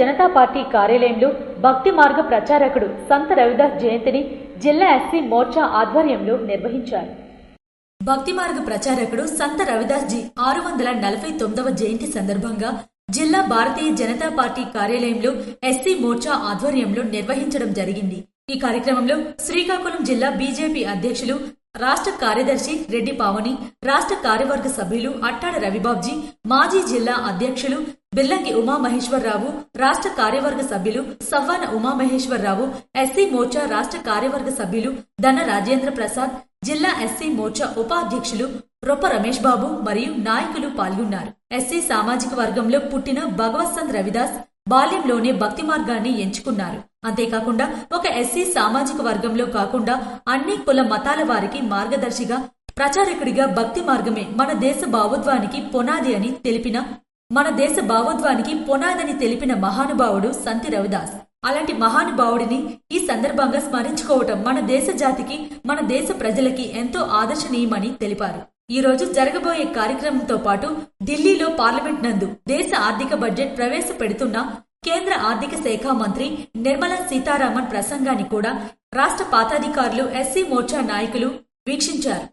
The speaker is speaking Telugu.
జనతా పార్టీ కార్యాలయంలో భక్తి మార్గ ప్రచారకుడు సంత రవిదాస్ జయంతిని జిల్లా ఎస్సీ మోర్చా ఆధ్వర్యంలో నిర్వహించారు. భక్తి మార్గ ప్రచారకుడు సంత రవిదాస్ జీ ఆరు వందల నలభై తొమ్మిదవ జయంతి సందర్భంగా జిల్లా భారతీయ జనతా పార్టీ కార్యాలయంలో ఎస్సీ మోర్చా ఆధ్వర్యంలో నిర్వహించడం జరిగింది. ఈ కార్యక్రమంలో శ్రీకాకుళం జిల్లా బీజేపీ అధ్యక్షులు రాష్ట్ర కార్యదర్శి రెడ్డి పావని రాష్ట్ర కార్యవర్గ సభ్యులు అట్టాడ రవిబాబ్జీ మాజీ జిల్లా అధ్యక్షులు బిల్లంగి ఉమామహేశ్వరరావు రాష్ట్ర కార్యవర్గ సభ్యులు సవ్వాన ఉమామహేశ్వరరావు ఎస్సీ మోర్చా రాష్ట్ర కార్యవర్గ సభ్యులు ధన రాజేంద్ర ప్రసాద్ జిల్లా ఎస్సీ మోర్చా ఉపాధ్యక్షులు రొప్ప రమేష్ బాబు మరియు నాయకులు పాల్గొన్నారు. ఎస్సీ సామాజిక వర్గంలో పుట్టిన భగవత్సంద్ రవిదాస్ బాల్యంలోనే భక్తి మార్గాన్ని ఎంచుకున్నారు. అంతేకాకుండా ఒక ఎస్సీ సామాజిక వర్గంలో కాకుండా అన్ని కుల మతాల వారికి మార్గదర్శిగా ప్రచారకుడిగా భక్తి మార్గమే మన దేశ భావోద్వానికి పునాది అని తెలిపిన మన దేశ భావోద్వానికి పునాదని తెలిపిన మహానుభావుడు సంతి రవిదాస్. అలాంటి మహానుభావుడిని ఈ సందర్భంగా స్మరించుకోవటం మన దేశ జాతికి మన దేశ ప్రజలకి ఎంతో ఆదర్శనీయమని తెలిపారు. ఈ రోజు జరగబోయే కార్యక్రమంతో పాటు ఢిల్లీలో పార్లమెంట్ నందు దేశ ఆర్థిక బడ్జెట్ ప్రవేశపెడుతున్న కేంద్ర ఆర్థిక శాఖ మంత్రి నిర్మలా సీతారామన్ ప్రసంగాన్ని కూడా రాష్ట్ర పాతాధికారులు ఎస్సీ మోర్చా నాయకులు వీక్షించారు.